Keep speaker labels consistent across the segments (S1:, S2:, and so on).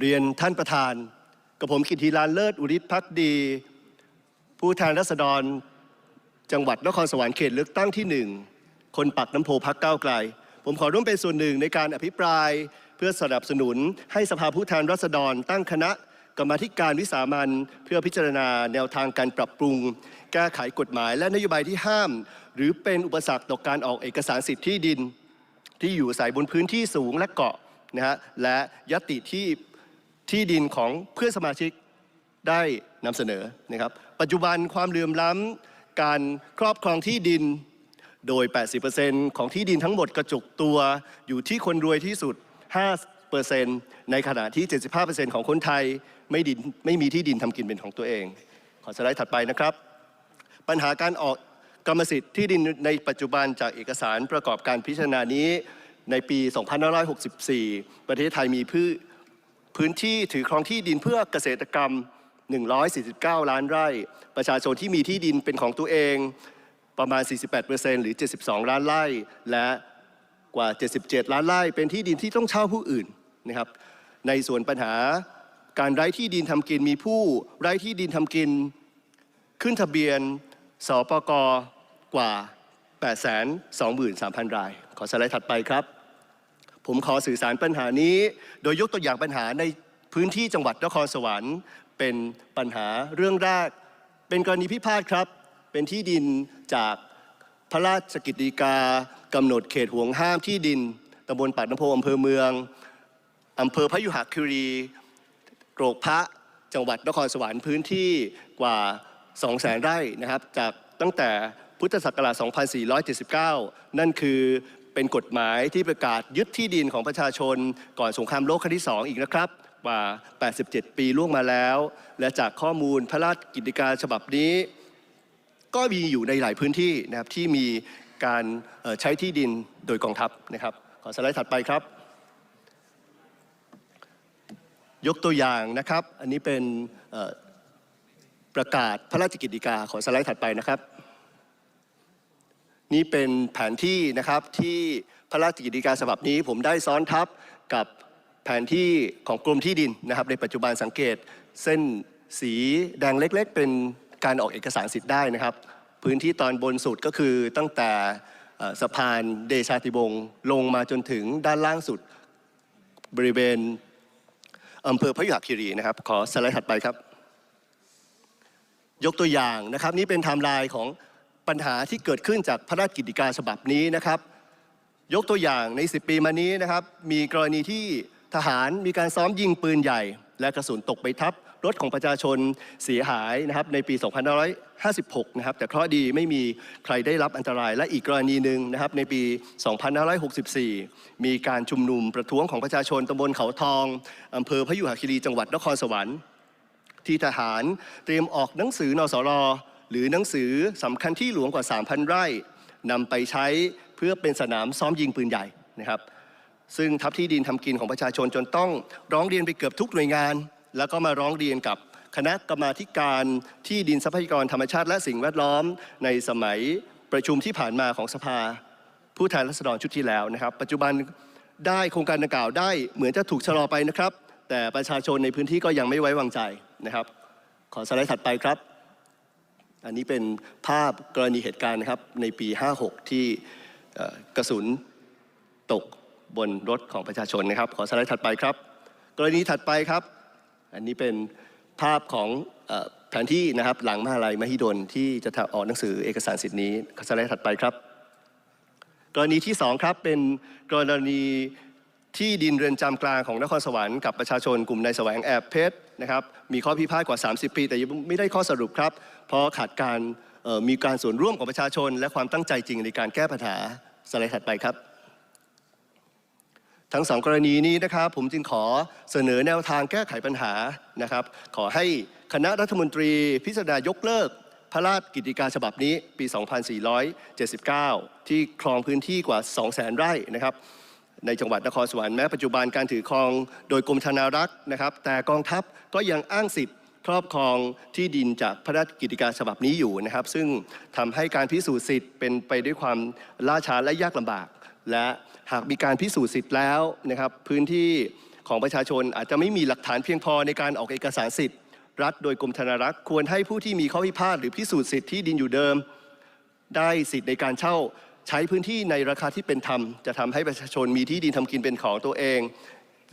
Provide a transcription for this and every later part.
S1: เรียนท่านประธาน กับผมกิติลานเลิศอุริศพักดี ผู้แทนรัษฎร จังหวัดนครสวรรค์เขตเลือกตั้งที่หนึ่งคนปักน้ำโพพักก้าวไกล ผมขอร่วมเป็นส่วนหนึ่งในการอภิปรายเพื่อสนับสนุนให้สภาผู้แทนรัษฎร ตั้งคณะกรรมธิการวิสามันเพื่อพิจารณาแนวทางการปรับปรุง แก้ไขกฎหมาย และนโยบายที่ห้าม หรือเป็นอุปสรรคต่อการออกเอกสารสิทธิ์ที่ดิน ที่อยู่อาศัยบนพื้นที่สูงและเกาะนะฮะและยติที่ ที่ดินของเพื่อนสมาชิกได้นำเสนอนะครับ ปัจจุบันความเหลื่อมล้ำการครอบครองที่ดินโดย 80%ของที่ดินทั้งหมดกระจุกตัวอยู่ที่คนรวยที่สุด 5%ในขณะที่ 75%ของคนไทยไม่ดินไม่มีที่ดินทำกินเป็นของตัวเอง ขอสไลด์ถัดไปนะครับ ปัญหาการออกกรรมสิทธิ์ที่ดินในปัจจุบันจากเอกสารประกอบการพิจารณานี้ในปี 2564 ประเทศไทยมีพื้น พื้นที่ถือครองที่ดินเพื่อเกษตรกรรม 149 ล้านไร่ ประชาชนที่มีที่ดินเป็นของตัวเองประมาณ 48%หรือ 72 ล้านไร่ และกว่า 77 ล้านไร่ เป็นที่ดินที่ต้องเช่าผู้อื่นนะครับ ในส่วนปัญหาการไร้ที่ดินทำกินมีผู้ไร้ที่ดินทำกิน ขึ้นทะเบียนสปกกว่า 823,000 ราย ขอสไลด์ถัดไปครับ ผมขอสื่อสารปัญหานี้ โดยยกตัวอย่างปัญหาในพื้นที่จังหวัดนครสวรรค์เป็นปัญหาเรื่องแรก เป็นกรณีพิพาทครับ เป็นที่ดินจากพระราชกิจฎีกากำหนดเขตห่วงห้ามที่ดินตำบลปากน้ำโพอำเภอเมืองอำเภอพระยุหคีรีโกรกพระจังหวัดนครสวรรค์พื้นที่กว่า 200,000ไร่นะครับ จากตั้งแต่พุทธศักราช 2479 นั่นคือ เป็นกฎหมายที่ประกาศยึดที่ดินของประชาชน ก่อนสงครามโลกครั้งที่ 2 อีกนะครับกว่า 87 ปีล่วงมาแล้ว และจากข้อมูลพระราชกิจการฉบับนี้ ก็มีอยู่ในหลายพื้นที่นะครับที่มีการใช้ที่ดินโดยกองทัพนะครับ ขอสไลด์ถัดไปครับ ยกตัวอย่างนะครับ อันนี้เป็นประกาศพระราชกิจการขอสไลด์ถัดไปนะครับ นี่เป็นแผนที่นะครับที่พระราชกิจการฉบับนี้ ผมได้ซ้อนทับกับแผนที่ของกรมที่ดินนะครับ ในปัจจุบันสังเกตเส้นสีแดงเล็ก ๆ เป็นการออกเอกสารสิทธิ์ได้นะครับ พื้นที่ตอนบนสุดก็คือตั้งแต่สะพานเดชาติวงลงมาจนถึงด้านล่างสุดบริเวณอำเภอพยุหคีรีนะครับ ขอสไลด์ถัดไปครับ ยกตัวอย่างนะครับ นี่เป็นไทม์ไลน์ของ ปัญหาที่เกิดขึ้นจากพระราชกิจการฉบับนี้นะครับ ยกตัวอย่างใน 10 ปีมานี้นะครับ มีกรณีที่ทหารมีการซ้อมยิงปืนใหญ่ และกระสุนตกไปทับรถของประชาชนเสียหายนะครับในปี 2556 นะครับ แต่เคราะห์ดีไม่มีใครได้รับอันตราย และอีกกรณีหนึ่งนะครับ ในปี 2564 มีการชุมนุมประท้วงของประชาชนตำบลเขาทองอำเภอพยุหคีรีจังหวัดนครสวรรค์ ที่ทหารเตรียมออกหนังสือนสร หรือหนังสือสำคัญที่หลวงกว่า 3,000 ไร่นำไปใช้เพื่อเป็นสนามซ้อมยิงปืนใหญ่นะครับ ซึ่งทับที่ดินทำกินของประชาชนจนต้องร้องเรียนไปเกือบทุกหน่วยงาน แล้วก็มาร้องเรียนกับคณะกรรมาการที่ดินทรัพยากรธรรมชาติและสิ่งแวดล้อม ในสมัยประชุมที่ผ่านมาของสภา ผู้แทนราษฎรชุดที่แล้วนะครับ ปัจจุบันได้โครงการดังกล่าวได้เหมือนจะถูกชะลอไปนะครับ แต่ประชาชนในพื้นที่ก็ยังไม่ไว้วางใจนะครับ ขอสไลด์ถัดไปครับ อันนี้เป็นภาพกรณีเหตุการณ์นะครับในปี 56 ที่เอ่กระสุนตกบนรถของประชาชนนะครับ ขอสไลด์ถัดไปครับ กรณีถัดไปครับ อันนี้เป็นภาพของแผนที่นะครับหลังมหาลัยมหิดลที่จะออกหนังสือเอกสารสิทธิ์นี้ขอสไลด์ถัดไปครับ กรณีที่ 2 ครับเป็นกรณี ที่ดินเรือนจำกลางของนครสวรรค์กับประชาชนกลุ่มนายแสวงแอบเพชรนะครับมีข้อพิพาทกว่า 30 ปี แต่ยังไม่ได้ข้อสรุปครับ เพราะขาดการมีการส่วนร่วมของประชาชน และความตั้งใจจริงในการแก้ปัญหาสไลด์ถัดไปครับ ทั้งสองกรณีนี้นะครับ ผมจึงขอเสนอแนวทางแก้ไขปัญหานะครับ ขอให้คณะรัฐมนตรีพิจารณายกเลิก พระราชกิจการฉบับนี้ปี 2479 ที่ครองพื้นที่กว่า 200,000 ไร่นะครับ ในจังหวัดนครสวรรค์แม้ปัจจุบันการถือครองโดยกรมธนารักษ์นะครับ แต่กองทัพก็ยังอ้างสิทธิ์ครอบครองที่ดินจากพระราชกิจการฉบับนี้อยู่นะครับ ซึ่งทำให้การพิสูจน์สิทธิ์เป็นไปด้วยความล่าช้าและยากลำบาก และหากมีการพิสูจน์สิทธิ์แล้วนะครับ พื้นที่ของประชาชนอาจจะไม่มีหลักฐานเพียงพอในการออกเอกสารสิทธิ์ รัฐโดยกรมธนารักษ์ควรให้ผู้ที่มีข้อพิพาทหรือพิสูจน์สิทธิ์ที่ดินอยู่เดิม ได้สิทธิ์ในการเช่า ใช้พื้นที่ในราคาที่เป็นธรรม จะทำให้ประชาชนมีที่ดินทำกินเป็นของตัวเอง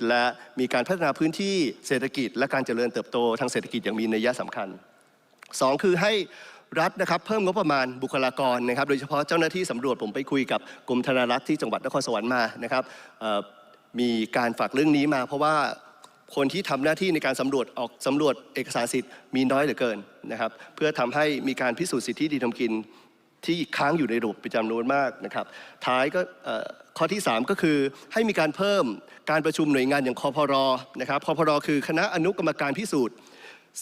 S1: และมีการพัฒนาพื้นที่เศรษฐกิจ และการเจริญเติบโตทางเศรษฐกิจอย่างมีนัยสำคัญสองคือให้รัฐนะครับเพิ่มงบประมาณบุคลากรนะครับ โดยเฉพาะเจ้าหน้าที่สำรวจผมไปคุยกับกรมธนารักษ์ที่จังหวัดนครสวรรค์มานะครับมีการฝากเรื่องนี้มา เพราะว่าคนที่ทำหน้าที่ในการสำรวจออกสำรวจเอกสารสิทธิ์มีน้อยเหลือเกินนะครับ เพื่อทำให้มีการพิสูจน์สิทธิดีทำกิน ที่ค้างอยู่ในระบบเป็นจำนวนมากนะครับ ท้ายก็ข้อที่ 3 ก็คือให้มีการเพิ่มการประชุมหน่วยงานอย่างคอพรนะครับคอพรคือคณะอนุกรรมการพิสูจน์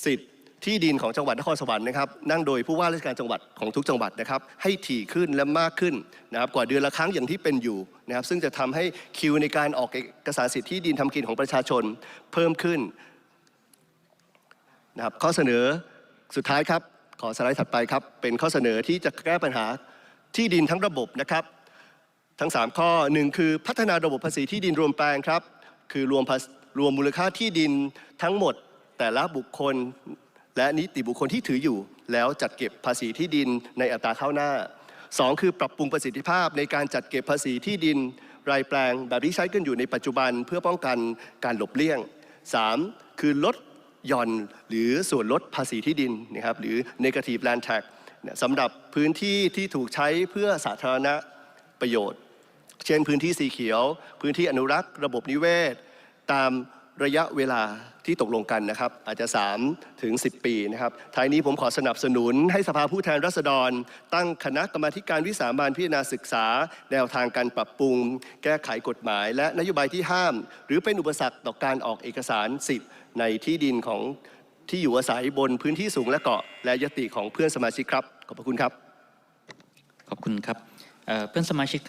S1: สิทธิ์ที่ดินของจังหวัดนครสวรรค์นะครับนั่งโดยผู้ว่าราชการจังหวัดของทุกจังหวัดนะครับให้ถี่ขึ้นและมากขึ้นนะครับกว่าเดือนละครั้งอย่างที่เป็นอยู่นะครับซึ่งจะทำให้คิวในการออกเอกสารสิทธิ์ที่ดินทำกินของประชาชนเพิ่มขึ้นนะครับข้อเสนอสุดท้ายครับ ขอสไลด์ถัดไปครับ เป็นข้อเสนอที่จะแก้ปัญหาที่ดินทั้งระบบนะครับ ทั้ง 3 ข้อหนึ่งคือพัฒนาระบบภาษีที่ดินรวมแปลงครับ คือรวมรวมมูลค่าที่ดินทั้งหมดแต่ละบุคคล และนิติบุคคลที่ถืออยู่ แล้วจัดเก็บภาษีที่ดินในอัตราเข้าหน้า 2 คือปรับปรุงประสิทธิภาพในการจัดเก็บภาษีที่ดินรายแปลงแบบที่ใช้กันอยู่ในปัจจุบันเพื่อป้องกันการหลบเลี่ยง 3. คือลด หย่อนหรือส่วนลดภาษีที่ดินนะครับหรือ negative land tax สำหรับพื้นที่ที่ถูกใช้เพื่อสาธารณประโยชน์ เช่นพื้นที่สีเขียว พื้นที่อนุรักษ์ ระบบนิเวศ ตาม ระยะเวลาที่ตกลงกันนะครับ อาจจะ 3 ถึง 10 ปีนะครับท้ายนี้ผมขอสนับสนุนให้สภาผู้แทนราษฎร ตั้งคณะกรรมาการวิสามันพิจารณาศึกษา แนวทางการปรับปรุง แก้ไขกฎหมาย และนโยบายที่ห้าม หรือเป็นอุปสรรคต่อการออกเอกสารสิทธิ์ในที่ดินของที่อยู่อาศัยบนพื้นที่สูงและเกาะ และยติของเพื่อนสมาชิกครับ ขอบพระคุณครับ
S2: ขอบคุณครับเเพื่อนสมาชิก